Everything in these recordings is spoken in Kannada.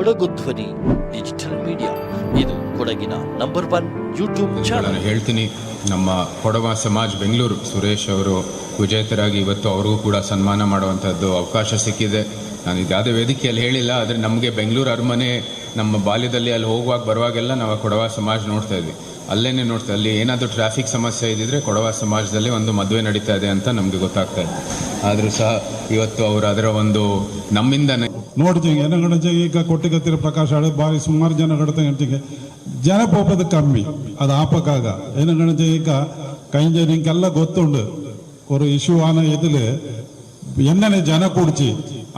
ಕೊಡಗು ಧ್ವನಿ ಡಿಜಿಟಲ್ ಮೀಡಿಯಾ ಇದು ಕೊಡಗಿನ ನಂಬರ್ ಒನ್ ಯೂಟ್ಯೂಬ್ ಚಾನಲ್ ಹೇಳ್ತೀನಿ, ನಮ್ಮ ಕೊಡವ ಸಮಾಜ್ ಬೆಂಗಳೂರು, ಸುರೇಶ್ ಅವರು ವಿಜೇತರಾಗಿ ಇವತ್ತು ಅವ್ರಿಗೂ ಕೂಡ ಸನ್ಮಾನ ಮಾಡುವಂಥದ್ದು ಅವಕಾಶ ಸಿಕ್ಕಿದೆ. ನಾನು ಇದು ಯಾವುದೇ ವೇದಿಕೆಯಲ್ಲಿ ಹೇಳಿಲ್ಲ, ಆದರೆ ನಮಗೆ ಬೆಂಗಳೂರು ಅರಮನೆ ನಮ್ಮ ಬಾಲ್ಯದಲ್ಲಿ ಅಲ್ಲಿ ಹೋಗುವಾಗ ಬರುವಾಗೆಲ್ಲ ನಾವು ಕೊಡವ ಸಮಾಜ ನೋಡ್ತಾ ಇದ್ವಿ. ಅಲ್ಲೇ ನೋಡ್ತಾ, ಅಲ್ಲಿ ಏನಾದರೂ ಟ್ರಾಫಿಕ್ ಸಮಸ್ಯೆ ಇದ್ದಿದ್ರೆ ಕೊಡವ ಸಮಾಜದಲ್ಲಿ ಒಂದು ಮದುವೆ ನಡೀತಾ ಇದೆ ಅಂತ ನಮಗೆ ಗೊತ್ತಾಗ್ತಾ ಇದೆ ಆದರೂ ಸಹ ಇವತ್ತು ಅವರು ಅದರ ಒಂದು ನಮ್ಮಿಂದನೇ ನೋಡ್ತೀವಿ ಏನಗಣಜ ಈಗ ಕೊಟ್ಟಿಗತ್ತಿರ ಪ್ರಕಾಶ ಹಳೆ ಬಾರಿ ಸುಮಾರು ಜನ ಗಣತ ಗಂಟೆಗೆ ಜನ ಪೋಪದ ಕಮ್ಮಿ, ಅದು ಆಪಕ್ಕಾಗ. ಏನಗಣಜ ಈಗ ಕೈಂಜ ನಿಂಗೆಲ್ಲ ಗೊತ್ತುಂಡು ಅವರು ഇഷ്യൂ ಆನ ഇതില് എന്നെ ಜನ ಕೊಡ್ತಿ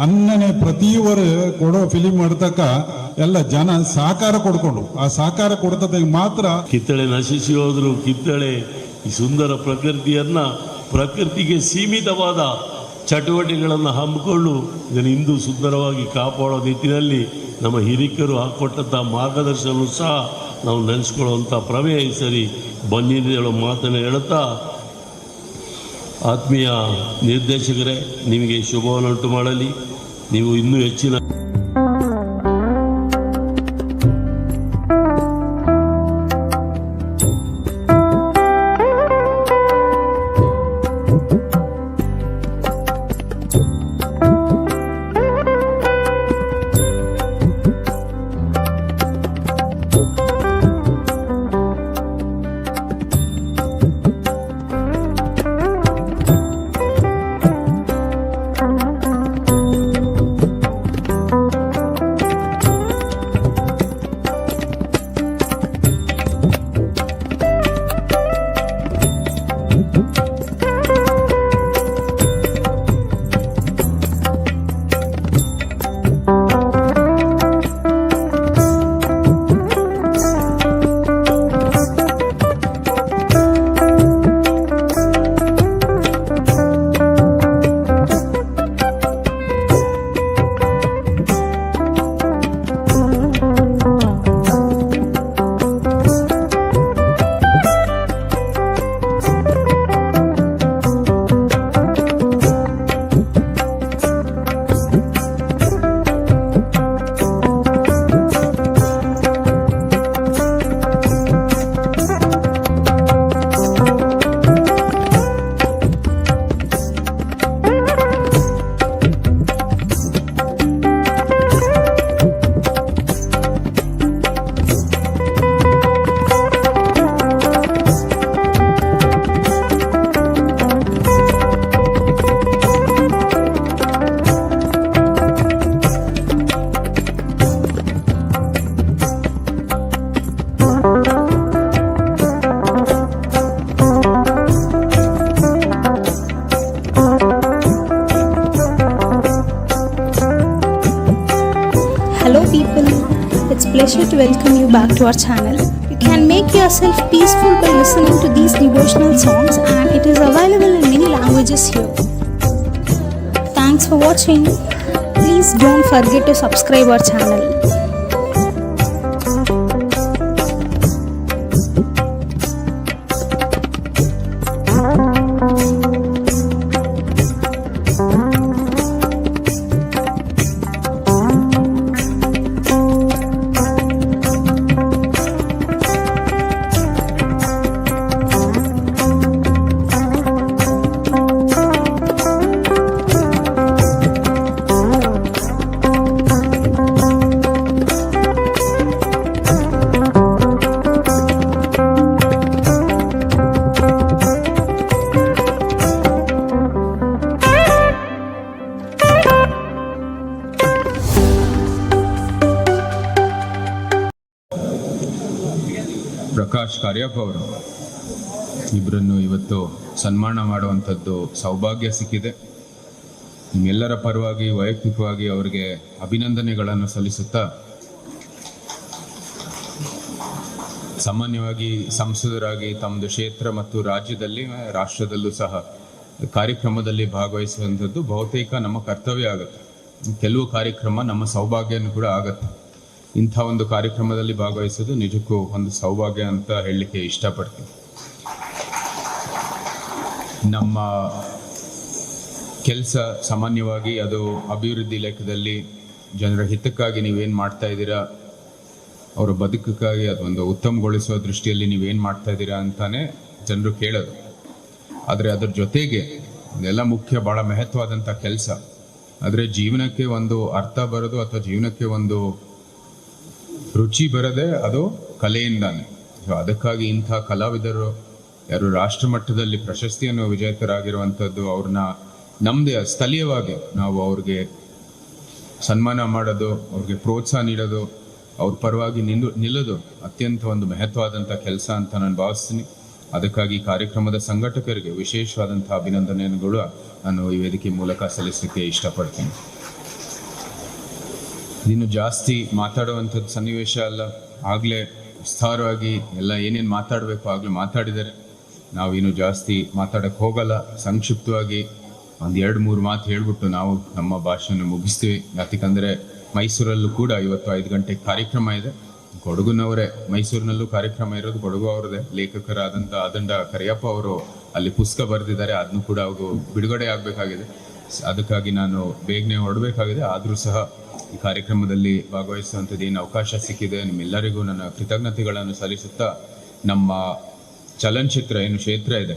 ಅನ್ನನೆ ಪ್ರತಿಯವರು ಕೊಡೋ ಫಿಲಿಮ್ എടുത്തಕ್ಕ ಎಲ್ಲ ಜನ ಸಹಕಾರ ಕೊಡ್ಕೊಂಡು. ಆ ಸಹಕಾರ ಕೊಡ್ತದೆ ಮಾತ್ರ. ಕಿತ್ತಳೆ ನಶಿಸಿ ಹೋದ್ರು ಕಿತ್ತಳೆ. ಈ ಸುಂದರ ಪ್ರಕೃತಿಯನ್ನ ಪ್ರಕೃತಿಗೆ ಸೀಮಿತವಾದ ಚಟುವಟಿಕೆಗಳನ್ನು ಹಮ್ಮಿಕೊಂಡು ಇದನ್ನು ಇಂದು ಸುಂದರವಾಗಿ ಕಾಪಾಡೋ ನಿಟ್ಟಿನಲ್ಲಿ ನಮ್ಮ ಹಿರಿಕರು ಹಾಕ್ಕೊಟ್ಟಂಥ ಮಾರ್ಗದರ್ಶನವೂ ಸಹ ನಾವು ನೆನೆಸ್ಕೊಳ್ಳುವಂಥ ಪ್ರಮೇಯ ಸರಿ ಬಂದಿದೆ ಹೇಳೋ ಮಾತನ್ನು ಹೇಳುತ್ತಾ. ಆತ್ಮೀಯ ನಿರ್ದೇಶಕರೇ, ನಿಮಗೆ ಶುಭವನ್ನುಂಟು ಮಾಡಲಿ. ನೀವು ಇನ್ನೂ ಹೆಚ್ಚಿನ pleasure to welcome you back to our channel. You can make yourself peaceful by listening to these devotional songs and it is available in many languages here. Thanks for watching. Please don't forget to subscribe our channel. Prakash ಅವರು ಇಬ್ಬರನ್ನು ಇವತ್ತು ಸನ್ಮಾನ ಮಾಡುವಂಥದ್ದು ಸೌಭಾಗ್ಯ ಸಿಕ್ಕಿದೆ. ನಿಮ್ಮೆಲ್ಲರ ಪರವಾಗಿ, ವೈಯಕ್ತಿಕವಾಗಿ ಅವರಿಗೆ ಅಭಿನಂದನೆಗಳನ್ನು ಸಲ್ಲಿಸುತ್ತಾ, ಸಾಮಾನ್ಯವಾಗಿ ಸಂಸದರಾಗಿ ತಮ್ಮದು ಕ್ಷೇತ್ರ ಮತ್ತು ರಾಜ್ಯದಲ್ಲಿ, ರಾಷ್ಟ್ರದಲ್ಲೂ ಸಹ ಕಾರ್ಯಕ್ರಮದಲ್ಲಿ ಭಾಗವಹಿಸುವಂಥದ್ದು ಬಹುತೇಕ ನಮ್ಮ ಕರ್ತವ್ಯ ಆಗುತ್ತೆ. ಕೆಲವು ಕಾರ್ಯಕ್ರಮ ನಮ್ಮ ಸೌಭಾಗ್ಯನೂ ಕೂಡ ಆಗುತ್ತೆ. ಇಂಥ ಒಂದು ಕಾರ್ಯಕ್ರಮದಲ್ಲಿ ಭಾಗವಹಿಸೋದು ನಿಜಕ್ಕೂ ಒಂದು ಸೌಭಾಗ್ಯ ಅಂತ ಹೇಳಲಿಕ್ಕೆ ಇಷ್ಟಪಡ್ತೀನಿ. ನಮ್ಮ ಕೆಲಸ ಸಾಮಾನ್ಯವಾಗಿ ಅದು ಅಭಿವೃದ್ಧಿ ಲೆಕ್ಕದಲ್ಲಿ ಜನರ ಹಿತಕ್ಕಾಗಿ ನೀವೇನು ಮಾಡ್ತಾ ಇದ್ದೀರಾ, ಅವರ ಬದುಕಕ್ಕಾಗಿ ಅದೊಂದು ಉತ್ತಮಗೊಳಿಸುವ ದೃಷ್ಟಿಯಲ್ಲಿ ನೀವೇನು ಮಾಡ್ತಾ ಇದ್ದೀರಾ ಅಂತಾನೆ ಜನರು ಕೇಳೋದು. ಆದರೆ ಅದರ ಜೊತೆಗೆ ಇದೆಲ್ಲ ಮುಖ್ಯ ಭಾಳ ಮಹತ್ವವಾದಂಥ ಕೆಲಸ. ಆದರೆ ಜೀವನಕ್ಕೆ ಒಂದು ಅರ್ಥ ಬರೋದು ಅಥವಾ ಜೀವನಕ್ಕೆ ಒಂದು ರುಚಿ ಬರದೆ ಅದು ಕಲೆಯಿಂದಾನೆ. ಸೊ ಅದಕ್ಕಾಗಿ ಇಂಥ ಕಲಾವಿದರು ಯಾರು ರಾಷ್ಟ್ರ ಮಟ್ಟದಲ್ಲಿ ಪ್ರಶಸ್ತಿಯನ್ನು ವಿಜೇತರಾಗಿರುವಂಥದ್ದು ಅವ್ರನ್ನ ನಮ್ಮದೇ ಸ್ಥಳೀಯವಾಗಿ ನಾವು ಅವ್ರಿಗೆ ಸನ್ಮಾನ ಮಾಡೋದು, ಅವ್ರಿಗೆ ಪ್ರೋತ್ಸಾಹ ನೀಡೋದು, ಅವ್ರ ಪರವಾಗಿ ನಿಲ್ಲು ನಿಲ್ಲೋದು ಅತ್ಯಂತ ಒಂದು ಮಹತ್ವವಾದಂಥ ಕೆಲಸ ಅಂತ ನಾನು ಭಾವಿಸ್ತೀನಿ. ಅದಕ್ಕಾಗಿ ಕಾರ್ಯಕ್ರಮದ ಸಂಘಟಕರಿಗೆ ವಿಶೇಷವಾದಂಥ ಅಭಿನಂದನೆಗಳು ನಾನು ಈ ವೇದಿಕೆ ಮೂಲಕ ಸಲ್ಲಿಸಲಿಕ್ಕೆ ಇಷ್ಟಪಡ್ತೀನಿ. ಇನ್ನು ಜಾಸ್ತಿ ಮಾತಾಡುವಂಥದ್ದು ಸನ್ನಿವೇಶ ಅಲ್ಲ. ಆಗಲೇ ವಿಸ್ತಾರವಾಗಿ ಎಲ್ಲ ಏನೇನು ಮಾತಾಡಬೇಕು ಆಗಲೇ ಮಾತಾಡಿದ್ದಾರೆ ನಾವಿನ್ನು ಜಾಸ್ತಿ ಮಾತಾಡಕ್ಕೆ ಹೋಗಲ್ಲ. ಸಂಕ್ಷಿಪ್ತವಾಗಿ ಒಂದು ಎರಡು ಮೂರು ಮಾತು ಹೇಳ್ಬಿಟ್ಟು ನಾವು ನಮ್ಮ ಭಾಷೆಯನ್ನು ಮುಗಿಸ್ತೀವಿ. ಯಾಕಂದರೆ ಮೈಸೂರಲ್ಲೂ ಕೂಡ ಇವತ್ತು ಐದು ಗಂಟೆಗೆ ಕಾರ್ಯಕ್ರಮ ಇದೆ. ಕೊಡಗುನವರೇ, ಮೈಸೂರಿನಲ್ಲೂ ಕಾರ್ಯಕ್ರಮ ಇರೋದು ಕೊಡಗು ಅವರದೇ ಲೇಖಕರಾದಂಥ ಅದಂಡ ಕರಿಯಪ್ಪ ಅವರು ಅಲ್ಲಿ ಪುಸ್ತಕ ಬರೆದಿದ್ದಾರೆ. ಅದನ್ನು ಕೂಡ ಅವರು ಬಿಡುಗಡೆ ಆಗಬೇಕಾಗಿದೆ. ಅದಕ್ಕಾಗಿ ನಾನು ಬೇಗನೆ ಹೊರಡಬೇಕಾಗಿದೆ. ಆದರೂ ಸಹ ಈ ಕಾರ್ಯಕ್ರಮದಲ್ಲಿ ಭಾಗವಹಿಸುವಂಥದ್ದು ಏನು ಅವಕಾಶ ಸಿಕ್ಕಿದೆ, ನಿಮ್ಮೆಲ್ಲರಿಗೂ ನನ್ನ ಕೃತಜ್ಞತೆಗಳನ್ನು ಸಲ್ಲಿಸುತ್ತಾ ನಮ್ಮ ಚಲನಚಿತ್ರ ಏನು ಕ್ಷೇತ್ರ ಇದೆ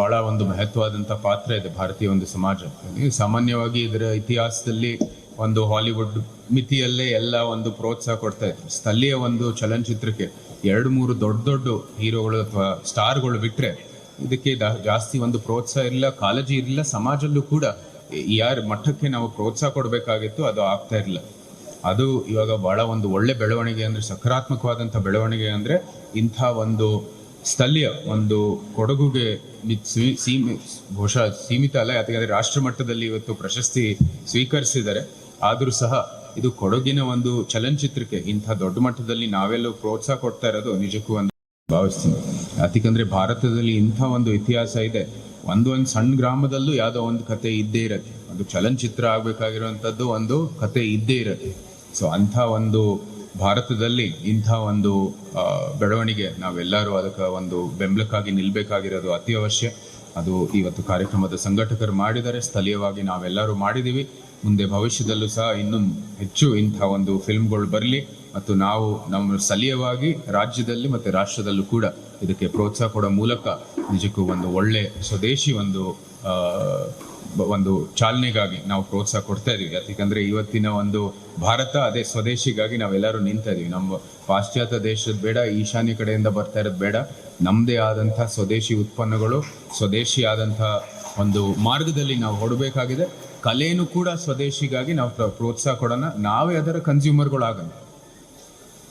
ಬಹಳ ಒಂದು ಮಹತ್ವವಾದಂಥ ಪಾತ್ರ ಇದೆ ಭಾರತೀಯ ಒಂದು ಸಮಾಜ. ಸಾಮಾನ್ಯವಾಗಿ ಇದರ ಇತಿಹಾಸದಲ್ಲಿ ಒಂದು ಹಾಲಿವುಡ್ ಮಿತಿಯಲ್ಲೇ ಎಲ್ಲ ಒಂದು ಪ್ರೋತ್ಸಾಹ ಕೊಡ್ತಾ ಇದ್ರು. ಸ್ಥಳೀಯ ಒಂದು ಚಲನಚಿತ್ರಕ್ಕೆ ಎರಡು ಮೂರು ದೊಡ್ಡ ದೊಡ್ಡ ಹೀರೋಗಳು ಅಥವಾ ಸ್ಟಾರ್ಗಳು ಬಿಟ್ಟರೆ ಇದಕ್ಕೆ ಜಾಸ್ತಿ ಒಂದು ಪ್ರೋತ್ಸಾಹ ಇರಲಿಲ್ಲ ಕಾಳಜಿ ಇರಲಿಲ್ಲ ಸಮಾಜಲ್ಲೂ ಕೂಡ ಯಾರ ಮಟ್ಟಕ್ಕೆ ನಾವು ಪ್ರೋತ್ಸಾಹ ಕೊಡಬೇಕಾಗಿತ್ತು, ಅದು ಆಗ್ತಾ ಇರಲಿಲ್ಲ. ಅದು ಇವಾಗ ಬಹಳ ಒಂದು ಒಳ್ಳೆ ಬೆಳವಣಿಗೆ ಅಂದ್ರೆ, ಸಕಾರಾತ್ಮಕವಾದಂಥ ಬೆಳವಣಿಗೆ ಅಂದ್ರೆ, ಇಂಥ ಒಂದು ಸ್ಥಳೀಯ ಒಂದು ಕೊಡಗುಗೆ ಬಹುಶಃ ಸೀಮಿತ ಅಲ್ಲ, ಯಾಕಂದ್ರೆ ರಾಷ್ಟ್ರ ಮಟ್ಟದಲ್ಲಿ ಇವತ್ತು ಪ್ರಶಸ್ತಿ ಸ್ವೀಕರಿಸಿದ್ದಾರೆ. ಆದರೂ ಸಹ ಇದು ಕೊಡಗಿನ ಒಂದು ಚಲನಚಿತ್ರಕ್ಕೆ, ಇಂಥ ದೊಡ್ಡ ಮಟ್ಟದಲ್ಲಿ ನಾವೆಲ್ಲೂ ಪ್ರೋತ್ಸಾಹ ಕೊಡ್ತಾ ಇರೋದು ನಿಜಕ್ಕೂ ಒಂದು ಭಾವಿಸ್ತೀನಿ. ಯಾಕಂದ್ರೆ ಭಾರತದಲ್ಲಿ ಇಂಥ ಒಂದು ಇತಿಹಾಸ ಇದೆ. ಒಂದೊಂದು ಸಣ್ಣ ಗ್ರಾಮದಲ್ಲೂ ಯಾವುದೋ ಒಂದು ಕತೆ ಇದ್ದೇ ಇರತ್ತೆ. ಒಂದು ಚಲನಚಿತ್ರ ಆಗಬೇಕಾಗಿರುವಂಥದ್ದು ಒಂದು ಕತೆ ಇದ್ದೇ ಇರತ್ತೆ. ಸೊ ಅಂಥ ಒಂದು ಭಾರತದಲ್ಲಿ ಇಂಥ ಒಂದು ಬೆಳವಣಿಗೆ ನಾವೆಲ್ಲರೂ ಅದಕ್ಕೆ ಒಂದು ಬೆಂಬಲಕ್ಕಾಗಿ ನಿಲ್ಲಬೇಕಾಗಿರೋದು ಅತಿ ಅವಶ್ಯ ಅದು ಇವತ್ತು ಕಾರ್ಯಕ್ರಮದ ಸಂಘಟಕರು ಮಾಡಿದರೆ ಸ್ಥಳೀಯವಾಗಿ ನಾವೆಲ್ಲರೂ ಮಾಡಿದ್ದೀವಿ. ಮುಂದೆ ಭವಿಷ್ಯದಲ್ಲೂ ಸಹ ಇನ್ನೂ ಹೆಚ್ಚು ಇಂಥ ಒಂದು ಫಿಲ್ಮ್ಗಳು ಬರಲಿ. ಮತ್ತು ನಾವು ನಮ್ಮ ಸ್ಥಳೀಯವಾಗಿ ರಾಜ್ಯದಲ್ಲಿ ಮತ್ತು ರಾಷ್ಟ್ರದಲ್ಲೂ ಕೂಡ ಇದಕ್ಕೆ ಪ್ರೋತ್ಸಾಹ ಕೊಡೋ ಮೂಲಕ ನಿಜಕ್ಕೂ ಒಂದು ಒಳ್ಳೆ ಸ್ವದೇಶಿ ಒಂದು ಒಂದು ಚಾಲನೆಗಾಗಿ ನಾವು ಪ್ರೋತ್ಸಾಹ ಕೊಡ್ತಾ ಇದೀವಿ. ಯಾಕಂದ್ರೆ ಇವತ್ತಿನ ಒಂದು ಭಾರತ ಅದೇ ಸ್ವದೇಶಿಗಾಗಿ ನಾವೆಲ್ಲರೂ ನಿಂತಾ ಇದೀವಿ. ನಮ್ಮ ಪಾಶ್ಚಾತ್ಯ ದೇಶದ ಬೇಡ, ಈಶಾನ್ಯ ಕಡೆಯಿಂದ ಬರ್ತಾ ಇರೋದು ಬೇಡ. ನಮ್ಮದೇ ಆದಂಥ ಸ್ವದೇಶಿ ಉತ್ಪನ್ನಗಳು, ಸ್ವದೇಶಿ ಆದಂಥ ಒಂದು ಮಾರ್ಗದಲ್ಲಿ ನಾವು ಹೊಡಬೇಕಾಗಿದೆ ಕಲೆಯನ್ನು ಕೂಡ ಸ್ವದೇಶಿಗಾಗಿ ನಾವು ಪ್ರ- ಪ್ರೋತ್ಸಾಹ ಕೊಡೋಣ. ನಾವೇ ಅದರ ಕನ್ಸ್ಯೂಮರ್ಗಳಾಗೋಣ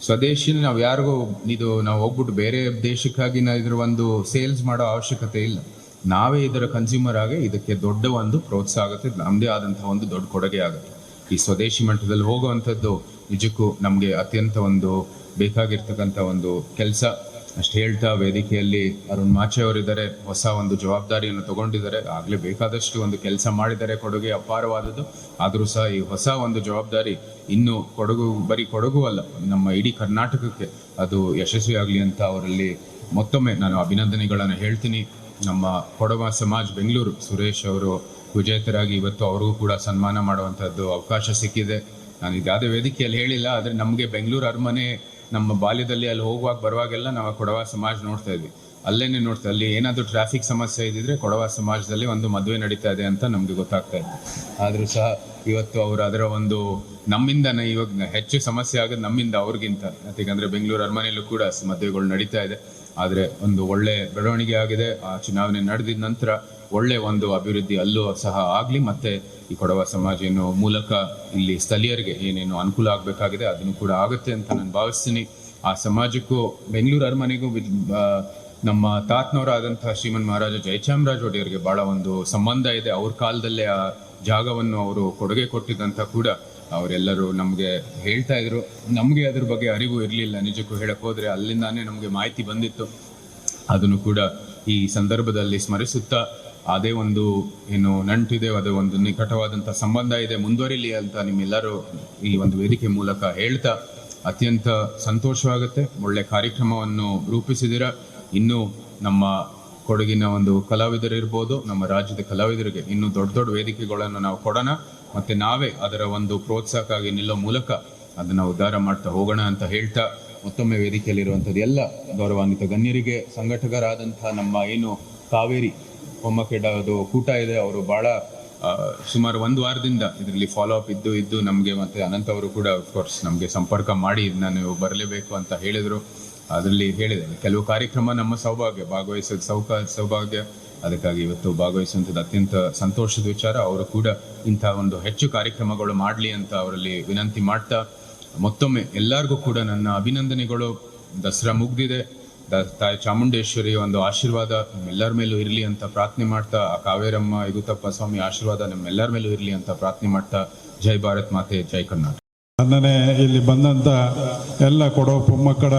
ಸ್ವದೇಶಿನ ನಾವು ಯಾರಿಗೂ ಇದು ನಾವು ಹೋಗ್ಬಿಟ್ಟು ಬೇರೆ ದೇಶಕ್ಕಾಗಿ ನಾವು ಇದ್ರ ಒಂದು ಸೇಲ್ಸ್ ಮಾಡೋ ಅವಶ್ಯಕತೆ ಇಲ್ಲ. ನಾವೇ ಇದರ ಕನ್ಸ್ಯೂಮರ್ ಆಗಿ ಇದಕ್ಕೆ ದೊಡ್ಡ ಒಂದು ಪ್ರೋತ್ಸಾಹ ಆಗುತ್ತೆ ನಮ್ಮದೇ ಆದಂತಹ ಒಂದು ದೊಡ್ಡ ಕೊಡುಗೆ ಆಗುತ್ತೆ. ಈ ಸ್ವದೇಶಿ ಮಟ್ಟದಲ್ಲಿ ಹೋಗುವಂಥದ್ದು ನಿಜಕ್ಕೂ ನಮಗೆ ಅತ್ಯಂತ ಒಂದು ಬೇಕಾಗಿರ್ತಕ್ಕಂಥ ಒಂದು ಕೆಲಸ. ಅಷ್ಟು ಹೇಳ್ತಾ ವೇದಿಕೆಯಲ್ಲಿ ಅರುಣ್ ಮಾಚೆ ಅವರಿದ್ದಾರೆ. ಹೊಸ ಒಂದು ಜವಾಬ್ದಾರಿಯನ್ನು ತಗೊಂಡಿದ್ದಾರೆ. ಆಗಲೇ ಬೇಕಾದಷ್ಟು ಒಂದು ಕೆಲಸ ಮಾಡಿದ್ದಾರೆ. ಕೊಡುಗೆ ಅಪಾರವಾದದ್ದು. ಆದರೂ ಸಹ ಈ ಹೊಸ ಒಂದು ಜವಾಬ್ದಾರಿ ಇನ್ನು ಕೊಡಗು, ಬರೀ ಕೊಡಗು ಅಲ್ಲ, ನಮ್ಮ ಇಡೀ ಕರ್ನಾಟಕಕ್ಕೆ ಅದು ಯಶಸ್ವಿಯಾಗಲಿ ಅಂತ ಅವರಲ್ಲಿ ಮತ್ತೊಮ್ಮೆ ನಾನು ಅಭಿನಂದನೆಗಳನ್ನು ಹೇಳ್ತೀನಿ. ನಮ್ಮ ಕೊಡವ ಸಮಾಜ್ ಬೆಂಗಳೂರು, ಸುರೇಶ್ ಅವರು ವಿಜೇತರಾಗಿ ಇವತ್ತು ಅವ್ರಿಗೂ ಕೂಡ ಸನ್ಮಾನ ಮಾಡುವಂಥದ್ದು ಅವಕಾಶ ಸಿಕ್ಕಿದೆ. ನಾನು ಇದಾದ ವೇದಿಕೆಯಲ್ಲಿ ಹೇಳಿಲ್ಲ, ಆದರೆ ನಮಗೆ ಬೆಂಗಳೂರು ಅರಮನೆ ನಮ್ಮ ಬಾಲ್ಯದಲ್ಲಿ ಅಲ್ಲಿ ಹೋಗುವಾಗ ಬರುವಾಗೆಲ್ಲ ನಾವು ಕೊಡವ ಸಮಾಜ ನೋಡ್ತಾ ಇದ್ವಿ. ಅಲ್ಲೇನೆ ನೋಡ್ತಾ, ಅಲ್ಲಿ ಏನಾದರೂ ಟ್ರಾಫಿಕ್ ಸಮಸ್ಯೆ ಇದ್ದಿದ್ರೆ ಕೊಡವ ಸಮಾಜದಲ್ಲಿ ಒಂದು ಮದುವೆ ನಡೀತಾ ಇದೆ ಅಂತ ನಮಗೆ ಗೊತ್ತಾಗ್ತಾ ಇತ್ತು. ಆದರೂ ಸಹ ಇವತ್ತು ಅವರು ಅದರ ಒಂದು ನಮ್ಮಿಂದ ಇವಾಗ ಹೆಚ್ಚು ಸಮಸ್ಯೆ ಆಗೋದು ನಮ್ಮಿಂದ ಅವ್ರಿಗಿಂತ. ಯಾಕಂದ್ರೆ ಬೆಂಗಳೂರು ಅರಮನೆಯಲ್ಲೂ ಕೂಡ ಮದುವೆಗಳು ನಡೀತಾ ಇದೆ. ಆದರೆ ಒಂದು ಒಳ್ಳೆ ಬೆಳವಣಿಗೆ ಆಗಿದೆ. ಆ ಚುನಾವಣೆ ನಡೆದಿದ ನಂತರ ಒಳ್ಳೆ ಒಂದು ಅಭಿವೃದ್ಧಿ ಅಲ್ಲೂ ಸಹ ಆಗಲಿ, ಮತ್ತೆ ಈ ಕೊಡವ ಸಮಾಜ ಮೂಲಕ ಇಲ್ಲಿ ಸ್ಥಳೀಯರಿಗೆ ಏನೇನು ಅನುಕೂಲ ಆಗಬೇಕಾಗಿದೆ ಅದನ್ನು ಕೂಡ ಆಗುತ್ತೆ ಅಂತ ನಾನು ಭಾವಿಸ್ತೀನಿ. ಆ ಸಮಾಜಕ್ಕೂ, ಬೆಂಗಳೂರು ಅರಮನೆಗೂ ನಮ್ಮ ತಾತ್ನವರಾದಂತಹ ಶ್ರೀಮನ್ ಮಹಾರಾಜ ಜಯಚಾಮರಾಜ ಒಡೆಯರಿಗೆ ಬಹಳ ಒಂದು ಸಂಬಂಧ ಇದೆ. ಅವ್ರ ಕಾಲದಲ್ಲೇ ಆ ಜಾಗವನ್ನು ಅವರು ಕೊಡುಗೆ ಕೊಟ್ಟಿದ್ದಂತ ಕೂಡ ಅವರೆಲ್ಲರೂ ನಮಗೆ ಹೇಳ್ತಾ ಇದ್ರು. ನಮಗೆ ಅದ್ರ ಬಗ್ಗೆ ಅರಿವು ಇರಲಿಲ್ಲ. ನಿಜಕ್ಕೂ ಹೇಳಕ್ಕೆ ಹೋದರೆ ಅಲ್ಲಿಂದಾನೇ ನಮಗೆ ಮಾಹಿತಿ ಬಂದಿತ್ತು. ಅದನ್ನು ಕೂಡ ಈ ಸಂದರ್ಭದಲ್ಲಿ ಸ್ಮರಿಸುತ್ತಾ ಅದೇ ಒಂದು ಏನು ನಂಟಿದೆ, ಅದೇ ಒಂದು ನಿಕಟವಾದಂಥ ಸಂಬಂಧ ಇದೆ, ಮುಂದುವರಿಲಿ ಅಂತ ನಿಮ್ಮೆಲ್ಲರೂ ಈ ಒಂದು ವೇದಿಕೆ ಮೂಲಕ ಹೇಳ್ತಾ ಅತ್ಯಂತ ಸಂತೋಷವಾಗುತ್ತೆ. ಒಳ್ಳೆ ಕಾರ್ಯಕ್ರಮವನ್ನು ರೂಪಿಸಿದಿರ. ಇನ್ನೂ ನಮ್ಮ ಕೊಡಗಿನ ಒಂದು ಕಲಾವಿದರಿರ್ಬೋದು, ನಮ್ಮ ರಾಜ್ಯದ ಕಲಾವಿದರಿಗೆ ಇನ್ನೂ ದೊಡ್ಡ ದೊಡ್ಡ ವೇದಿಕೆಗಳನ್ನು ನಾವು ಕೊಡೋಣ. ಮತ್ತೆ ನಾವೇ ಅದರ ಒಂದು ಪ್ರೋತ್ಸಾಹಕ್ಕಾಗಿ ನಿಲ್ಲೋ ಮೂಲಕ ಅದನ್ನ ಉದ್ಧಾರ ಮಾಡ್ತಾ ಹೋಗೋಣ ಅಂತ ಹೇಳ್ತಾ ಮತ್ತೊಮ್ಮೆ ವೇದಿಕೆಯಲ್ಲಿರುವಂಥದ್ದು ಎಲ್ಲ ಗೌರವಾನ್ವಿತ ಗಣ್ಯರಿಗೆ, ಸಂಘಟಕರಾದಂಥ ನಮ್ಮ ಏನು ಕಾವೇರಿ ಅದು ಕೂಟ ಇದೆ, ಅವರು ಬಹಳ ಸುಮಾರು ಒಂದು ವಾರದಿಂದ ಇದರಲ್ಲಿ ಫಾಲೋ ಅಪ್ ಇದ್ದು ಇದ್ದು ನಮಗೆ ಮತ್ತೆ ಅನಂತ ಅವರು ಕೂಡ ಕೋರ್ಸ್ ನಮಗೆ ಸಂಪರ್ಕ ಮಾಡಿ ನಾನು ಬರಲೇಬೇಕು ಅಂತ ಹೇಳಿದರು. ಅದರಲ್ಲಿ ಹೇಳಿದೆ ಕೆಲವು ಕಾರ್ಯಕ್ರಮ ನಮ್ಮ ಸೌಭಾಗ್ಯ, ಭಾಗವಹಿಸೋದು ಸೌಕ, ಸೌಭಾಗ್ಯ. ಅದಕ್ಕಾಗಿ ಇವತ್ತು ಭಾಗವಹಿಸುವಂಥದ್ದು ಅತ್ಯಂತ ಸಂತೋಷದ ವಿಚಾರ. ಅವರು ಕೂಡ ಇಂಥ ಒಂದು ಹೆಚ್ಚು ಕಾರ್ಯಕ್ರಮಗಳು ಮಾಡಲಿ ಅಂತ ಅವರಲ್ಲಿ ವಿನಂತಿ ಮಾಡ್ತಾ, ಮತ್ತೊಮ್ಮೆ ಎಲ್ಲರಿಗೂ ಕೂಡ ನನ್ನ ಅಭಿನಂದನೆಗಳು. ದಸರಾ ಮುಗ್ದಿದೆ. ದ- ತಾಯಿ ಚಾಮುಂಡೇಶ್ವರಿ ಒಂದು ಆಶೀರ್ವಾದ ನಿಮ್ಮೆಲ್ಲರ ಮೇಲೂ ಇರಲಿ ಅಂತ ಪ್ರಾರ್ಥನೆ ಮಾಡ್ತಾ, ಆ ಕಾವೇರಮ್ಮ ಯುಗುತಪ್ಪ ಸ್ವಾಮಿ ಆಶೀರ್ವಾದ ನಿಮ್ಮೆಲ್ಲರ ಮೇಲೂ ಇರಲಿ ಅಂತ ಪ್ರಾರ್ಥನೆ ಮಾಡ್ತಾ, ಜೈ ಭಾರತ್ ಮಾತೆ, ಜೈ ಕರ್ನಾಟಕ. ಅನ್ನನೆ ಇಲ್ಲಿ ಬಂದಂಥ ಎಲ್ಲ ಕೊಡೋ ಮೊಮ್ಮಕ್ಕಳ,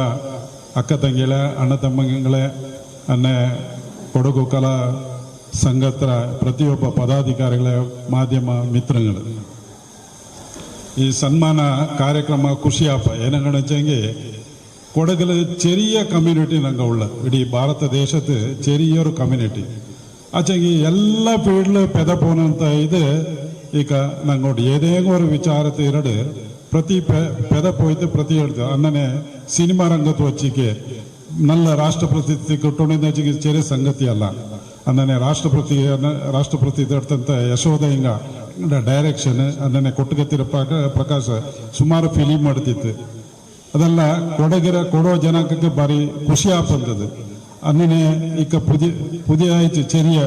ಅಕ್ಕ ತಂಗಿಗಳೇ ಅಣ್ಣ ತಮ್ಮಗಳೇ ಅನ್ನೆ ಕೊಡಗು ಕಲಾ ಸಂಘತ್ರ ಪ್ರತಿಯೊಬ್ಬ ಪದಾಧಿಕಾರಿಗಳ ಮಾಧ್ಯಮ ಮಿತ್ರಗಳು. ಈ ಸನ್ಮಾನ ಕಾರ್ಯಕ್ರಮ ಖುಷಿಯಪ್ಪ ಏನಂಗಣಚೆಂಗೆ ಕೊಡಗಲ ചെറിയ കമ്മ്യൂണിറ്റി ഞങ്ങൾ ഉള്ളത് ഇടീ ഭാരത ദേശത്ത് ചെറിയൊരു കമ്മ്യൂണിറ്റി അച്ചെങ്കിൽ ಎಲ್ಲ ഫീൽഡിലും പെത പോകുന്നത് ಇದೆ. ಈಗ ನಂಗೋಡು ಏದೇ ಒಂದು ವಿಚಾರತೆ ಎರಡು. ಪ್ರತಿ ಪೆದ ಪೋಯ್ತು ಪ್ರತಿ ಹೇಳ್ತು. ಅನ್ನನೆ ಸಿನಿಮಾ ರಂಗತ್ ವಚ್ಚಿಕೆ ನನ್ನ നല്ല ರಾಷ್ಟ್ರಪ್ರತಿನಿಧಿ ಸೇರಿ ಸಂಗತಿ ಅಲ್ಲ. ಅಂದನೆ ರಾಷ್ಟ್ರಪತಿ ರಾಷ್ಟ್ರಪತಿ ತಡ್ತಂಥ ಯಶೋಧ ಹಿಂಗ ಡೈರೆಕ್ಷನ್ ಅದನ್ನೇ ಕೊಟ್ಟಗತ್ತಿರ ಪ್ರಕಾಶ ಸುಮಾರು ಫೀಲಿಂಗ್ ಮಾಡ್ತಿತ್ತು. ಅದೆಲ್ಲ ಕೊಡಗಿರ, ಕೊಡೋ ಜನಾಂಗಕ್ಕೆ ಭಾರಿ ಖುಷಿ ಆಪಂತದ್ದು ಅನ್ನೇ ಈಗ ಪುದಿ ಪುದಿ ಆಯ್ತು ಚೆರಿಯ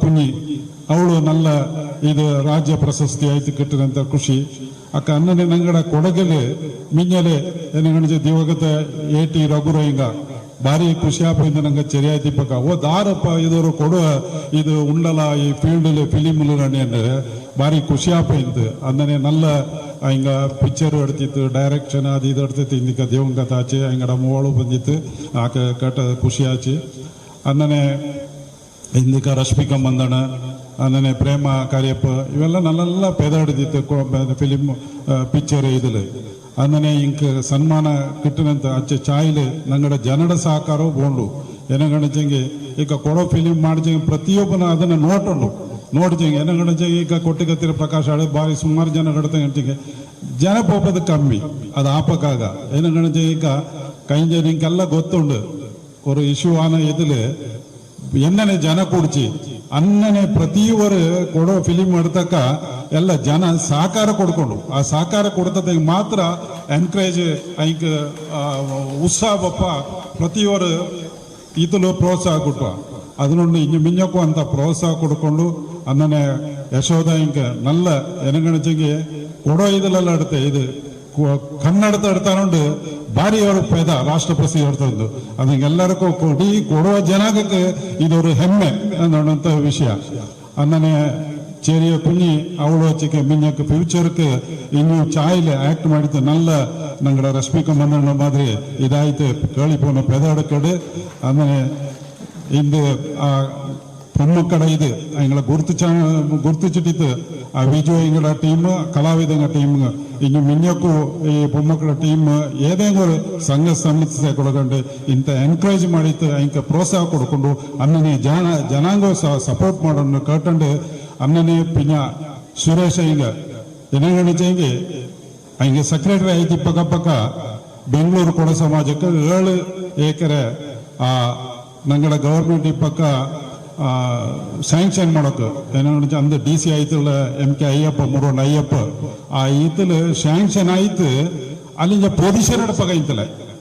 ಕುഞ്ഞി ಅವಳು ನಲ್ಲ ಇದು ರಾಜ್ಯ ಪ್ರಶಸ್ತಿ ಆಯ್ತು ಕಟ್ಟಿದಂಥ ಖುಷಿ. ಅಕ್ಕ ಅನ್ನನೆ ನಂಗಡ ಕೊಡಗಲು ಮಿಂಜಲೆ ಏನಗಣಿಸ ದಿವಗತ ಏಟಿ ರಘುರ ಹಿಂಗ ಭಾರಿ ಖುಷಿ ಆಪಿಂದ ನಂಗೆ ಚೆರಿಯಾಯ್ತು ಪಕ್ಕ ಓ ದಾರಪ್ಪ ಇದವರು ಕೊಡುವ ಇದು ಉಂಡಲ ಈ ಫೀಲ್ಡ್ ಫಿಲಿಮ್ ಅಂದ್ರೆ ಭಾರಿ ಖುಷಿ ಆಪಿಂದು ಅಂದನೆ ನಲ್ಲ ಹಿಂಗ ಪಿಕ್ಚರ್ ಎಡ್ತಿತ್ತು ಡೈರೆಕ್ಷನ್ ಅದು ಇದು ಎಡ್ತಿತ್ತು ಇಂದಿಕ ದೇವಂಗ ತಾಚೆ ಹಿಂಗಡ ಮೂವಳು ಬಂದಿತ್ತು ಆಕ ಕಟ ಖುಷಿ ಆಚಿ ಅನ್ನನೆ ಇಂದಿಕ ರಶ್ಮಿಕಾ ಮಂದಣ ಆಮೇಲೆ ಪ್ರೇಮ ಕಾರ್ಯಪ್ಪ ಇವೆಲ್ಲ ನಲ್ಲೆಲ್ಲ ಪೇದಾಡಿದಿತ್ತು ಫಿಲಿಮ್ ಪಿಕ್ಚರ್ ಇದಿಲ್ಲ അങ്ങനെ എനിക്ക് സന്മാന കിട്ടുന്നത് അച്ഛ ചായല് ഞങ്ങളുടെ ಜನಡ ಸಹಕಾರವು ಬೋಂಡು ಏನಗಣಿച്ചെങ്കിൽ ಈಗ ಕೊಡೋ ಫಿಲಿಮ್ ಮಾಡಿച്ചೆങ്കിൽ ಪ್ರತಿಯೊಬ್ಬನ ಅದನ್ನು ನೋಟುಂಡು ನೋಡ್ಚೆಂಗೆ ಏನಗಣಿച്ചೆങ്കിൽ ಈಗ ಕೊಟ್ಟಿಗತ್ತಿರ ಪ್ರಕಾಶ್ ಆಳು ಬಾರಿ ಸುಮಾರು ಜನ ಕಡ್ತಂಗೆ ಜನ ಹೋಗೋದು ಕಮ್ಮಿ ಅದು ಆಪಕ್ಕಾಗ ಏನಗಣಿಚೆ ಈಗ ಕೈಂಜ ನಿಂಗೆಲ್ಲ ಗೊತ್ತುಂಡು ഒരു ഇഷ്യൂ ആണ് ഇതില് എങ്ങനെ ജന കുടിച്ച് ಅನ್ನನೆ ಪ್ರತಿಯೊರು ಕೊಡೋ ಫಿಲಿಮ್ ಮಾಡ್ತಕ್ಕ ಎಲ್ಲ ಜನ ಸಹಕಾರ ಕೊಡ್ಕೊಂಡು. ಆ ಸಹಕಾರ ಕೊಡ್ತದ ಮಾತ್ರ ಎನ್ಕರೇಜ್ ಐಕ್ ಉತ್ಸಾಹ ಬಪ್ಪ ಪ್ರತಿಯವರು ಇದನ್ನು ಪ್ರೋತ್ಸಾಹ ಕೊಟ್ಟು ಅದನ್ನೊಂದು ಇನ್ನು ಮಿಂಜಕ್ಕೂ ಅಂತ ಪ್ರೋತ್ಸಾಹ ಕೊಡ್ಕೊಂಡು ಅನ್ನನೆ ಯಶೋಧ ಇಂಕ ನಲ್ಲ ಎನಗಣಿಗೆ ಕೊಡೋ ಇದಲೆಲ್ಲ ಇದು ಕನ್ನಡದ ಇಡ್ತಾ ನೋಡಿ ಭಾರಿ ಅವ್ರ ಪೈದ ರಾಷ್ಟ್ರ ಪ್ರಸಿದ್ಧಿ ಹೊಡ್ತದ್ದು ಅದು ಎಲ್ಲರಿಗೂ ಕೊಡಿ ಕೊಡುವ ಜನಾಂಗಕ್ಕೆ ಇದೊಂದು ಹೆಮ್ಮೆ ಅನ್ನೋಂಥ ವಿಷಯ ಅನ್ನನೇ ചെറിയ കുഞ്ഞി അവള് വെച്ചൊക്കെ മിഞ്ഞൊക്കെ ഫ്യൂച്ചർക്ക് ഇനിയും ചായയിൽ ആക്ട് മാടിത്ത് നല്ല ഞങ്ങളുടെ റഷ്മിക്ക് മണ്ണെണ്ണ മാതിരി ഇതായിട്ട് കേളിപ്പോണ പെതടക്കട് അങ്ങനെ ഇത് ആ പൊമ്മക്കട ഇത് ഞങ്ങളെ ഗുർത്തിച്ച ഗുർത്തിച്ചിട്ടിത്ത് ആ വിജു എങ്ങളുടെ ടീം കലാവിധങ്ങളുടെ ടീം ഇനി മിന്നക്കു ഈ ಮೊಮ್ಮಕ್ಕಳ ടീം ഏതെങ്കിലും സംഘ ಸಂಘ ಸಂಸ್ಥೆಗೊಳಗೊಂಡು ಇಂಥ ಎನ್ಕರೇಜ್ ಮಾಡಿತ್ತು ಅಂಕ ಪ್ರೋತ್ಸಾಹ ಕೊಡ್ಕೊಂಡು ಅಮ್ಮನೆ ಜನ ಜನಾಂಗ ಸಪೋರ್ಟ್ ಮಾಡೋಣ ಕೇಳ್ಕೊಂಡು ಅಮ್ಮನೆ ಪಿನ ಸುರೇಶ ಹಿಂಗ ಜನಗಣಿತ ಹಿಂಗೆ ಹಂಗೆ ಸೆಕ್ರೆಟರಿ ಆಯ್ತು ಪಕ್ಕ ಪಕ್ಕ ಬೆಂಗಳೂರು ಕೊಡ ಸಮಾಜಕ್ಕೆ ಏಳು ಎಕರೆ ಆ ನಂಗಳ ಗೌರ್ಮೆಂಟ್ ಪಕ್ಕ ಸ್ಯಾಂಕ್ಷನ್ ಮಾಡೋಕ್ಕೆ ಏನಂದ್ರೆ ಅಂದ ಡಿ ಸಿ ಆಯ್ತಲ್ಲ ಎಮ್ ಕೆ ಅಯ್ಯಪ್ಪ ಮುರೋಣ ಅಯ್ಯಪ್ಪ ಆ ಈತಲ್ ಸ್ಯಾಂಕ್ಷನ್ ಆಯ್ತು ಅಲ್ಲಿಂದ ಪೊಸಿಷನ್ ಪಗ ಇಂತಲೆ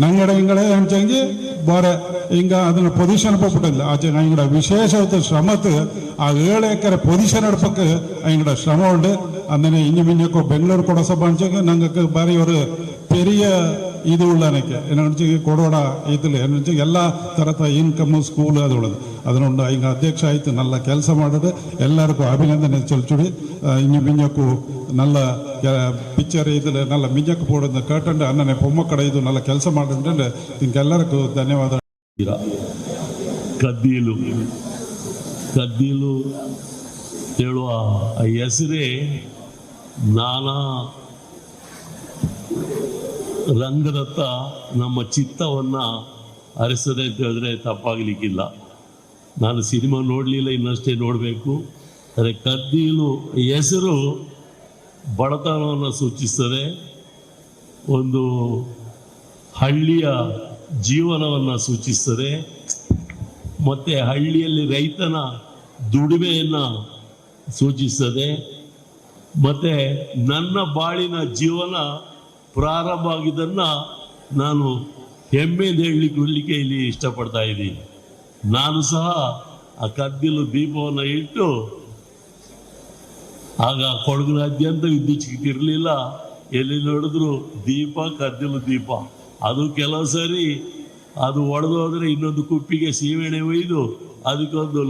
ನಂಗಡ ಹಿಂಗಡೆ ಅಂಚಂಗಿ ಬಾರೆ ಹಿಂಗ ಅದನ್ನ ಪೊಸಿಷನ್ ಪಟ್ಟಿಲ್ಲ ಆಚೆ ನಂಗಡ ವಿಶೇಷವಾದ ಶ್ರಮತ್ ಆ ಏಳು ಎಕರೆ ಪೊಸಿಷನ್ ಎಡಪಕ್ಕೆ ಅಂಗಡ ಶ್ರಮ ಉಂಡು അങ്ങനെ ഇഞ്ഞു മിഞ്ഞൊക്കെ ബംഗ്ലൂർ കുടസഭ ഞങ്ങൾക്ക് വേറെ ഒരു പെരിയ ഇത് ഉള്ള എനിക്ക് എന്നു വെച്ചാൽ കൊടുവട ഇതിൽ എന്നു വെച്ചാൽ എല്ലാ തരത്തിലുള്ള ഇൻകം സ്കൂൾ അതുള്ളത് ಅದನ್ನೊಂದು ಈಗ ಅಧ್ಯಕ್ಷ ಆಯಿತು ನಲ್ಲ ಕೆಲಸ ಮಾಡೋದು. ಎಲ್ಲರಿಗೂ ಅಭಿನಂದನೆ ಚಲ್ಚುಡಿ ಇನ್ನು ಮಿಂಜಕ್ಕೂ ನಲ್ಲ ಪಿಕ್ಚರ್ ಇದು ನಲ್ಲ ಮಿಂಜಕ್ಕೆ ಪೋಡೋದು ಕಟ್ಟಂಡು ಅನ್ನನೆ ಪೊಮ್ಮಕ್ಕಡ ಇದು ನಲ್ಲ ಕೆಲಸ ಮಾಡಿದ್ರೆ ಇಂಕೆಲ್ಲರಿಗೂ ಧನ್ಯವಾದ. ಕದ್ದೀಲು ಕದ್ದೀಲು ಹೇಳುವ ಹೆಸರೇ ನಾನಾ ರಂಗದತ್ತ ನಮ್ಮ ಚಿತ್ತವನ್ನು ಹರಿಸ್ತದೆ ಅಂತ ಹೇಳಿದ್ರೆ ತಪ್ಪಾಗಲಿಕ್ಕಿಲ್ಲ. ನಾನು ಸಿನಿಮಾ ನೋಡಲಿಲ್ಲ, ಇನ್ನಷ್ಟೇ ನೋಡಬೇಕು. ಆದರೆ ಕದ್ದೀಲು ಹೆಸರು ಬಡತನವನ್ನು ಸೂಚಿಸ್ತದೆ. ಒಂದು ಹಳ್ಳಿಯ ಜೀವನವನ್ನು ಸೂಚಿಸ್ತದೆ. ಮತ್ತು ಹಳ್ಳಿಯಲ್ಲಿ ರೈತನ ದುಡಿಮೆಯನ್ನು ಸೂಚಿಸ್ತದೆ. ಮತ್ತು ನನ್ನ ಬಾಳಿನ ಜೀವನ ಪ್ರಾರಂಭ ಆಗಿದ್ದನ್ನು ನಾನು ಹೆಮ್ಮೆಯಿಂದ ಹೇಳಲಿಕ್ಕೆ ಇಲ್ಲಿ ಇಷ್ಟಪಡ್ತಾ ಇದ್ದೀನಿ. ನಾನು ಸಹ ಆ ಕದ್ದಿಲು ದೀಪವನ್ನು ಇಟ್ಟು ಆಗ ಕೊಡಗಿನಾದ್ಯಂತ ವಿದ್ಯುತ್ ಇರಲಿಲ್ಲ ಎಲ್ಲಿ ನೋಡಿದ್ರು ದೀಪ, ಕದ್ದಿಲು ದೀಪ. ಅದು ಕೆಲವು ಸರಿ ಅದು ಒಡೆದು ಹೋದರೆ ಇನ್ನೊಂದು ಕುಪ್ಪಿಗೆ ಸೀವೆಣೆ ಒಯ್ದು ಅದಕ್ಕೊಂದು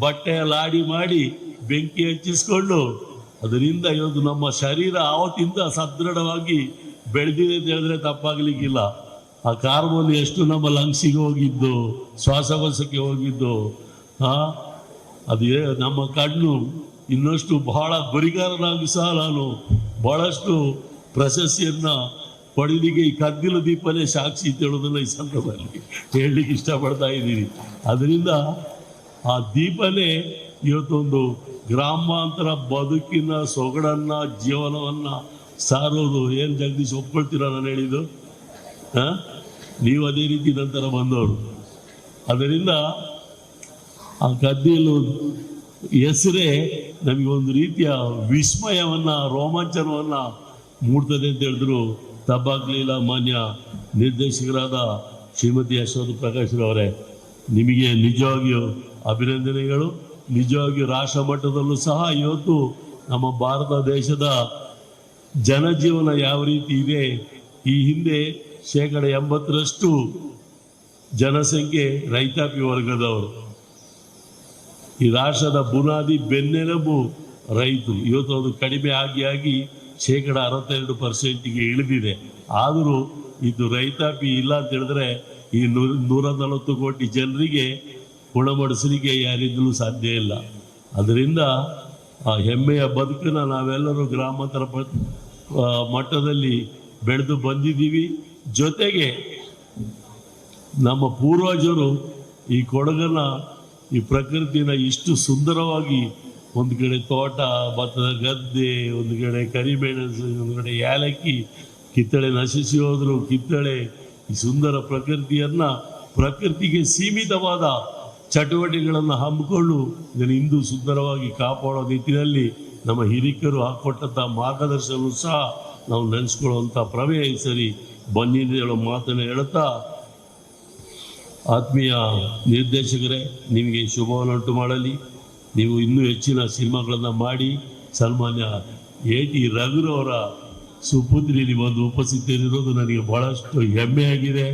ಬಟ್ಟೆಯ ಲಾಡಿ ಮಾಡಿ ಬೆಂಕಿ ಹಚ್ಚಿಸ್ಕೊಂಡು ಅದರಿಂದ ಇವತ್ತು ನಮ್ಮ ಶರೀರ ಆವತ್ತಿಂದ ಸದೃಢವಾಗಿ ಬೆಳೆದಿದೆ ಅಂತ ಹೇಳಿದ್ರೆ ತಪ್ಪಾಗ್ಲಿಕ್ಕಿಲ್ಲ. ಆ ಕಾರ್ಬನ್ ಎಷ್ಟು ನಮ್ಮ ಲಂಗ್ಸಿಗೆ ಹೋಗಿದ್ದು, ಶ್ವಾಸಕೋಶಕ್ಕೆ ಹೋಗಿದ್ದು, ಆ? ಅದು ನಮ್ಮ ಕಣ್ಣು ಇನ್ನಷ್ಟು ಬಹಳ ಗುರಿಗಾರನಾಗಿ ಸಹ ನಾನು ಬಹಳಷ್ಟು ಪ್ರಶಸ್ತಿಯನ್ನ ಪಡೀಲಿಕ್ಕೆ ಈ ಕದ್ದಿಲು ದೀಪನೇ ಸಾಕ್ಷಿ ಹೇಳೋದನ್ನ ಈ ಸಂದರ್ಭದಲ್ಲಿ. ಹೇಳಲಿಕ್ಕೆ ಇಷ್ಟಪಡ್ತಾ ಇದ್ದೀನಿ. ಅದರಿಂದ ಆ ದೀಪನೇ ಇವತ್ತೊಂದು ಗ್ರಾಮಾಂತರ ಬದುಕಿನ ಸೊಗಡನ್ನ, ಜೀವನವನ್ನ ಸಾರೋದು. ಏನು ಜಗದೀಶ್, ಒಪ್ಕೊಳ್ತೀರಾ ನಾನು ಹೇಳಿದ್ದು? ಆ? ನೀವು ಅದೇ ರೀತಿ ನಂತರ ಬಂದವರು. ಅದರಿಂದ ಆ ಗದ್ದೆಯಲ್ಲೂ ಹೆಸರೇ ನಮಗೆ ಒಂದು ರೀತಿಯ ವಿಸ್ಮಯವನ್ನು, ರೋಮಾಂಚನವನ್ನು ಮೂಡ್ತದೆ ಅಂತ ಹೇಳಿದ್ರು ತಬ್ಬಾಗ್ಲಿಲ್ಲ ಮಾನ್ಯ ನಿರ್ದೇಶಕರಾದ ಶ್ರೀಮತಿ ಯಶೋಧ ಪ್ರಕಾಶ್ರವರೇ ನಿಮಗೆ ನಿಜವಾಗಿಯೂ ಅಭಿನಂದನೆಗಳು. ನಿಜವಾಗಿಯೂ ರಾಷ್ಟ್ರ ಮಟ್ಟದಲ್ಲೂ ಸಹ ಇವತ್ತು ನಮ್ಮ ಭಾರತ ದೇಶದ ಜನಜೀವನ ಯಾವ ರೀತಿ ಇದೆ, ಈ ಹಿಂದೆ ಶೇಕಡ ಎಂಬತ್ತರಷ್ಟು ಜನಸಂಖ್ಯೆ ರೈತಾಪಿ ವರ್ಗದವರು. ಈ ರಾಷ್ಟ್ರದ ಬುನಾದಿ ಬೆನ್ನೆಲುಬು ರೈತರು. ಇವತ್ತು ಅದು ಕಡಿಮೆ ಆಗಿ ಆಗಿ ಶೇಕಡ ಅರವತ್ತೆರಡು ಪರ್ಸೆಂಟಿಗೆ ಇಳಿದಿದೆ. ಆದರೂ ಇದು ರೈತಾಪಿ ಇಲ್ಲ ಅಂತ ಹೇಳಿದ್ರೆ ಈ ನೂರ ನೂರ ನಲವತ್ತು ಕೋಟಿ ಜನರಿಗೆ ಗುಣಮಡಿಸಲಿಕ್ಕೆ ಯಾರಿಂದಲೂ ಸಾಧ್ಯ ಇಲ್ಲ. ಅದರಿಂದ ಆ ಹೆಮ್ಮೆಯ ಬದುಕನ್ನು ನಾವೆಲ್ಲರೂ ಗ್ರಾಮಾಂತರ ಮಟ್ಟದಲ್ಲಿ ಬೆಳೆದು ಬಂದಿದ್ದೀವಿ. ಜೊತೆಗೆ ನಮ್ಮ ಪೂರ್ವಜರು ಈ ಕೊಡಗನ, ಈ ಪ್ರಕೃತಿನ ಇಷ್ಟು ಸುಂದರವಾಗಿ ಒಂದು ಕಡೆ ತೋಟ, ಭತ್ತದ ಗದ್ದೆ, ಒಂದು ಕಡೆ ಕರಿಮೆಣಸು ಒಂದು ಕಡೆ ಏಲಕ್ಕಿ, ಕಿತ್ತಳೆ ನಶಿಸಿ ಹೋದ್ರು. ಕಿತ್ತಳೆ ಈ ಸುಂದರ ಪ್ರಕೃತಿಯನ್ನ, ಪ್ರಕೃತಿಗೆ ಸೀಮಿತವಾದ ಚಟುವಟಿಕೆಗಳನ್ನು ಹಮ್ಮಿಕೊಂಡು ಇದನ್ನು ಇಂದು ಸುಂದರವಾಗಿ ಕಾಪಾಡೋ ನಿಟ್ಟಿನಲ್ಲಿ ನಮ್ಮ ಹಿರಿಕರು ಹಾಕೊಟ್ಟಂಥ ಮಾರ್ಗದರ್ಶನ ಸಹ ನಾವು ನೆನೆಸ್ಕೊಳ್ಳುವಂಥ ಪ್ರಮೇಯ ಸರಿ. ಬಂದಿದೆ ಹೇಳೋ ಮಾತನ್ನು ಹೇಳುತ್ತಾ, ಆತ್ಮೀಯ ನಿರ್ದೇಶಕರೇ, ನಿಮಗೆ ಶುಭವನ್ನುಂಟು ಮಾಡಲಿ. ನೀವು ಇನ್ನೂ ಹೆಚ್ಚಿನ ಸಿನಿಮಾಗಳನ್ನು ಮಾಡಿ, ಸನ್ಮಾನ್ಯ ಎ ಟಿ ರಘುರವರ ಸುಪುತ್ರಿ ಇಲ್ಲಿ ಬಂದು ಉಪಸ್ಥಿತಿಯಲ್ಲಿರೋದು ನನಗೆ ಬಹಳಷ್ಟು ಹೆಮ್ಮೆಯಾಗಿದೆ.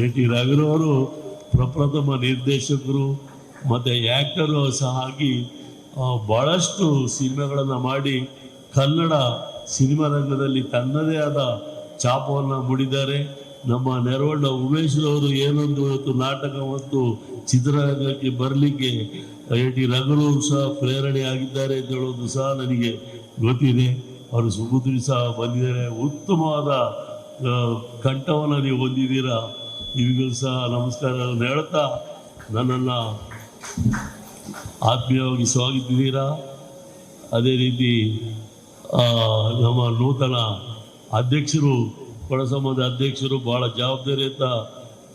ಎ ಟಿ ರಘುರವರು ಪ್ರಪ್ರಥಮ ನಿರ್ದೇಶಕರು, ಮತ್ತು ಆ್ಯಕ್ಟರು ಸಹ ಆಗಿ ಭಾಳಷ್ಟು ಸಿನಿಮಾಗಳನ್ನು ಮಾಡಿ ಕನ್ನಡ ಸಿನಿಮಾ ರಂಗದಲ್ಲಿ ತನ್ನದೇ ಆದ ಛಾಪವನ್ನು ಮೂಡಿದ್ದಾರೆ. ನಮ್ಮ ನೆರವಣ್ಣ ಉಮೇಶ್ರವರು ಏನೊಂದು ಇವತ್ತು ನಾಟಕ ಮತ್ತು ಚಿತ್ರರಂಗಕ್ಕೆ ಬರಲಿಕ್ಕೆ ಎ ಟಿ ರಘುರವರು ಸಹ ಪ್ರೇರಣೆ ಆಗಿದ್ದಾರೆ ಅಂತ ಹೇಳೋದು ಸಹ ನನಗೆ ಗೊತ್ತಿದೆ. ಅವರು ಸುಪುತ್ರಿ ಸಹ ಬಂದಿದ್ದಾರೆ. ಉತ್ತಮವಾದ ಕಂಠವನ್ನು ನೀವು ಹೊಂದಿದ್ದೀರಾ. ಇವಿಗೂ ಸಹ ನಮಸ್ಕಾರಗಳನ್ನು ಹೇಳ್ತಾ ನನ್ನನ್ನು ಆತ್ಮೀಯವಾಗಿ ಸ್ವಾಗತಿದ್ದೀರಾ. ಅದೇ ರೀತಿ ನಮ್ಮ ನೂತನ ಅಧ್ಯಕ್ಷರು ಕೊಡ ಸಮಾಜದ ಅಧ್ಯಕ್ಷರು ಬಹಳ ಜವಾಬ್ದಾರಿಯುತ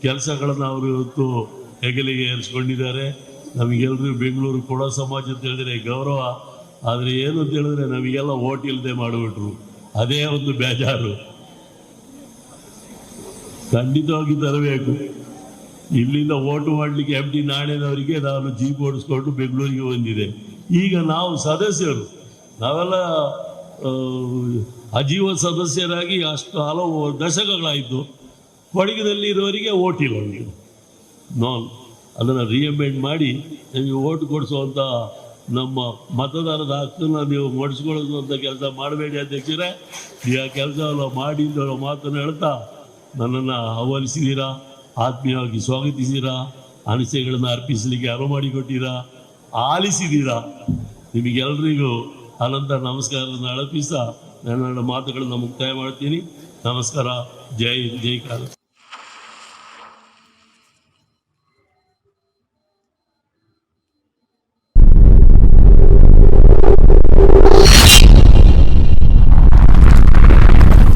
ಕೆಲಸಗಳನ್ನು ಅವರು ಇವತ್ತು ಹೆಗಲಿಗೆ ಏರಿಸ್ಕೊಂಡಿದ್ದಾರೆ. ನಮಗೆಲ್ಲರಿಗೂ ಬೆಂಗಳೂರು ಕೊಡ ಸಮಾಜ ಅಂತ ಹೇಳಿದ್ರೆ ಗೌರವ. ಆದರೆ ಏನು ಅಂತ ಹೇಳಿದ್ರೆ ನಮಗೆಲ್ಲ ಓಟ್ ಇಲ್ಲದೆ ಮಾಡಿಬಿಟ್ರು. ಅದೇ ಒಂದು ಬೇಜಾರು. ಖಂಡಿತವಾಗಿ ತರಬೇಕು. ಇಲ್ಲಿಂದ ಓಟು ಮಾಡಲಿಕ್ಕೆ ಎಂ ಡಿ ನಾಣ್ಯದವರಿಗೆ ನಾನು ಜೀಪ್ ಓಡಿಸ್ಕೊಂಡು ಬೆಂಗಳೂರಿಗೆ ಬಂದಿದೆ. ಈಗ ನಾವು ಸದಸ್ಯರು, ನಾವೆಲ್ಲ ಅಜೀವ ಸದಸ್ಯರಾಗಿ ಅಷ್ಟು ಹಲವು ದಶಕಗಳಾಯಿತು. ಕೊಡಗಿನಲ್ಲಿ ಇರೋರಿಗೆ ಓಟಿಲ್ಲ ನೀವು ನಾನ್ ಅದನ್ನು ರಿಯಮೆಂಡ್ ಮಾಡಿ ನಿಮಗೆ ಓಟ್ ಕೊಡಿಸುವಂಥ ನಮ್ಮ ಮತದಾರದ ಹಕ್ಕನ್ನು ನೀವು ಮಾಡಿಸ್ಕೊಳ್ಳುವಂಥ ಕೆಲಸ ಮಾಡಬೇಡಿ ಅಧ್ಯಕ್ಷರೇ. ಈ ಆ ಕೆಲಸವನ್ನು ಮಾಡಿ ಅಂತ ಹೇಳೋ ಮಾತನ್ನು ಹೇಳ್ತಾ ನನ್ನನ್ನು ಆಹ್ವಾನಿಸಿದ್ದೀರಾ ಆತ್ಮೀಯವಾಗಿ ಸ್ವಾಗತಿಸಿದ್ದೀರಾ ಅನಿಸೆಗಳನ್ನು ಅರ್ಪಿಸಲಿಕ್ಕೆ ಅನುವು ಮಾಡಿಕೊಟ್ಟಿರಾ ಆಲಿಸಿದ್ದೀರಾ ನಿಮಗೆಲ್ಲರಿಗೂ ಅನಂತ ನಮಸ್ಕಾರವನ್ನು ಅರ್ಪಿಸ್ತಾ ನನ್ನ ಮಾತುಗಳನ್ನು ಮುಕ್ತಾಯ ಮಾಡ್ತೀನಿ ನಮಸ್ಕಾರ. ಜೈ ಜೈ ಕಾಲ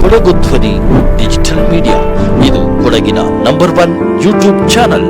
ಕೊಡಗು ಧ್ವನಿ ಡಿಜಿಟಲ್ ಮೀಡಿಯಾ. ಇದು ಕೊಡಗಿನ ನಂಬರ್ ಒನ್ ಯೂಟ್ಯೂಬ್ ಚಾನಲ್.